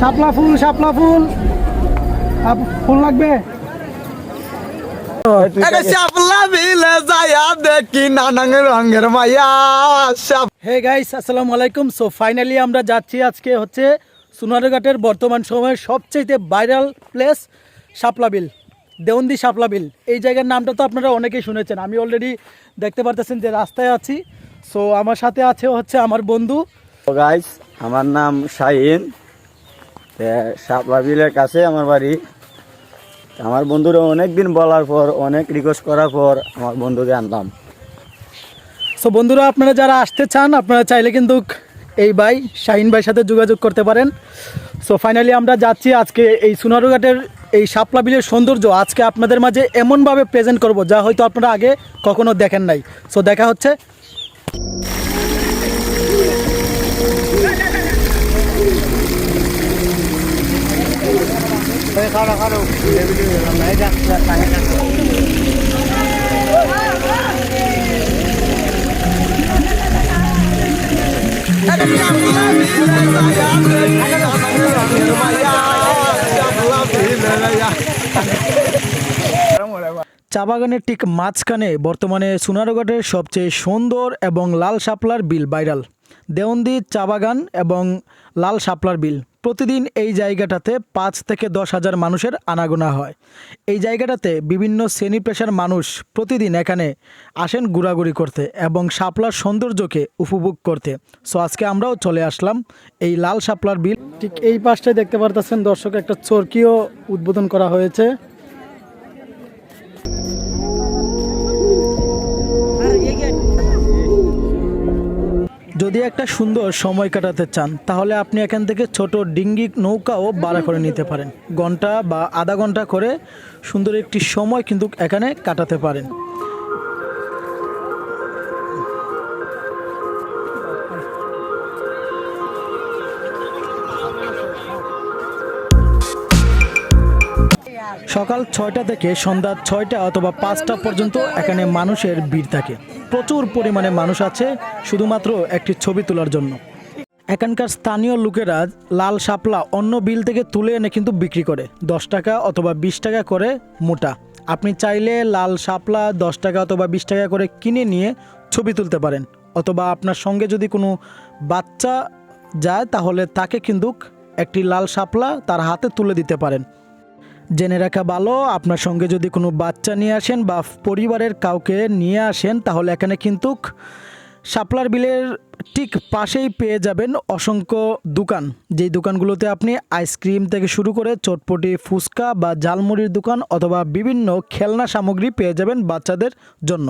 শাপলা ফুল শাপলা ফুল। ফুল লাগবে? আরে শাপলা বিলে যায়া দেখি নানাং রঙের মায়া শাপ হে গাইস আসসালামু আলাইকুম। সো ফাইনালি আমরা যাচ্ছি আজকে হচ্ছে সোনারঘাটের বর্তমান সময়ের সবচেয়ে ভাইরাল প্লেস শাপলা বিল দেওন্দি শাপলা বিল। এই জায়গার নামটা তো আপনারা অনেকেই শুনেছেন। আমি অলরেডি দেখতে পারতেছেন যে রাস্তায় আছি। সো আমার সাথে আছে হচ্ছে আমার বন্ধু। গাইস আমার নাম শাহিন। শাপলা বিলের কাছে আমার বাড়ি। আমার বন্ধুরা অনেক দিন বলার পর, অনেক রিকোয়েস্ট করার পর আমার বন্ধুকে আনলাম। সো বন্ধুরা, আপনারা যারা আসতে চান, আপনারা চাইলে কিন্তু এই ভাই, শাহিন ভাইয়ের সাথে যোগাযোগ করতে পারেন। সো ফাইনালি আমরা যাচ্ছি আজকে এই সোনারুঘাটের এই শাপলা বিলের সৌন্দর্য। আজকে আপনাদের মাঝে এমনভাবে প্রেজেন্ট করব যা হয়তো আপনারা আগে কখনো দেখেন নাই। সো দেখা হচ্ছে। চা বাগানের ঠিক মাঝখানে বর্তমানে সোনারঘাটের সবচেয়ে সুন্দর এবং লাল শাপলার বিল ভাইরাল। দেওন্দি চা বাগান এবং লাল শাপলার বিল। প্রতিদিন এই জায়গাটাতে পাঁচ থেকে দশ হাজার মানুষের আনাগোনা হয়। এই জায়গাটাতে বিভিন্ন শ্রেণি পেশার মানুষ প্রতিদিন এখানে আসেন ঘোরাঘুরি করতে এবং শাপলার সৌন্দর্যকে উপভোগ করতে। সো আজকে আমরাও চলে আসলাম এই লাল শাপলার বিল। ঠিক এই পাশটায় দেখতে পারতেছেন দর্শক, একটা চরকিও উদ্বোধন করা হয়েছে। যদি একটা সুন্দর সময় কাটাতে চান, তাহলে আপনি এখান থেকে ছোট ডিঙ্গি নৌকাও ভাড়া করে নিতে পারেন। ঘণ্টা বা আধা ঘণ্টা করে সুন্দর একটি সময় কিন্তু এখানে কাটাতে পারেন। সকাল ছয়টা থেকে সন্ধ্যা ছয়টা অথবা পাঁচটা পর্যন্ত এখানে মানুষের ভিড় থাকে। প্রচুর পরিমাণে মানুষ আছে শুধুমাত্র একটি ছবি তোলার জন্য। এখানকার স্থানীয় লোকেরা লাল শাপলা অন্য বিল থেকে তুলে এনে কিন্তু বিক্রি করে। দশ টাকা অথবা বিশ টাকা করে মোটা। আপনি চাইলে লাল শাপলা দশ টাকা অথবা বিশ টাকা করে কিনে নিয়ে ছবি তুলতে পারেন। অথবা আপনার সঙ্গে যদি কোনো বাচ্চা যায় তাহলে তাকে কিন্তু একটি লাল শাপলা তার হাতে তুলে দিতে পারেন। জেনে রাখা ভালো, আপনার সঙ্গে যদি কোনো বাচ্চা নিয়ে আসেন বা পরিবারের কাউকে নিয়ে আসেন, তাহলে এখানে কিন্তু শাপলার বিলের ঠিক পাশেই পেয়ে যাবেন অসংখ্য দোকান। যেই দোকানগুলোতে আপনি আইসক্রিম থেকে শুরু করে চটপটি, ফুচকা বা ঝালমুড়ির দোকান অথবা বিভিন্ন খেলনা সামগ্রী পেয়ে যাবেন বাচ্চাদের জন্য।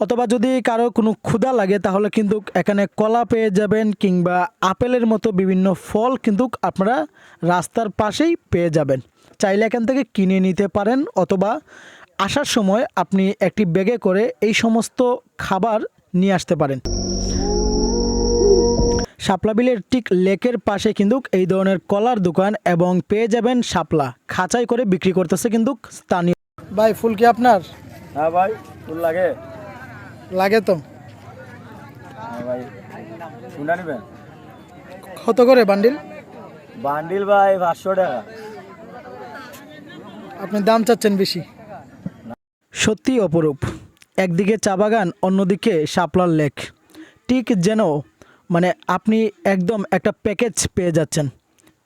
অথবা যদি কারও কোনো ক্ষুধা লাগে, তাহলে কিন্তু এখানে কলা পেয়ে যাবেন কিংবা আপেলের মতো বিভিন্ন ফল কিন্তু আপনারা রাস্তার পাশেই পেয়ে যাবেন। চাইলে এখান থেকে কিনে নিতে পারেন অথবা আসার সময় আপনি একটি ব্যাগে করে এই সমস্ত খাবার নিয়ে আসতে পারেন। শাপলা বিলের ঠিক লেকের পাশে কিন্তু এই ধরনের কলার দোকান এবং পেয়ে যাবেন শাপলা। খাঁচাই করে বিক্রি করতেছে কিন্তু স্থানীয়। ভাই ফুল কি আপনার? হ্যাঁ ভাই ফুল লাগে। লাগে তো। হ্যাঁ ভাই নেবেন? কত করে বান্ডিল? বান্ডিল ভাই পাঁচশো টাকা। আপনি দাম চাচ্ছেন বেশি। সত্যি অপরূপ। একদিকে চা বাগান, অন্যদিকে শাপলার লেক। ঠিক যেন মানে আপনি একদম একটা প্যাকেজ পেয়ে যাচ্ছেন।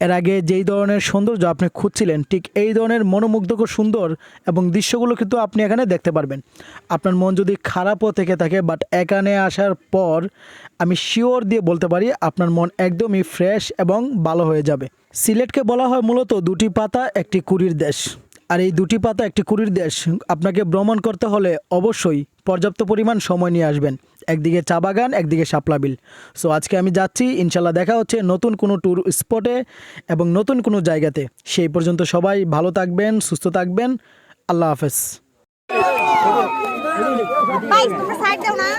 এর আগে যেই ধরনের সৌন্দর্য আপনি খুঁজছিলেন, ঠিক এই ধরনের মনোমুগ্ধকর সুন্দর এবং দৃশ্যগুলো কিন্তু আপনি এখানে দেখতে পারবেন। আপনার মন যদি খারাপও থেকে থাকে বাট এখানে আসার পর আমি শিওর দিয়ে বলতে পারি, আপনার মন একদমই ফ্রেশ এবং ভালো হয়ে যাবে। সিলেটকে বলা হয় মূলত দুটি পাতা, একটি কুড়ির দেশ। আর এই দুটি পাতা একটি কুড়ির দেশ। আপনাকে ভ্রমণ করতে হলে অবশ্যই পর্যাপ্ত পরিমাণ সময় নিয়ে আসবেন। একদিকে চা বাগান একদিকে শাপলা বিল। সো আজকে আমি যাচ্ছি ইনশাল্লাহ দেখা হচ্ছে নতুন কোনো ট্যুর স্পটে এবং নতুন কোনো জায়গাতে। সেই পর্যন্ত সবাই ভালো থাকবেন সুস্থ থাকবেন। আল্লাহ হাফেজ। ভাই সাইড দাও না।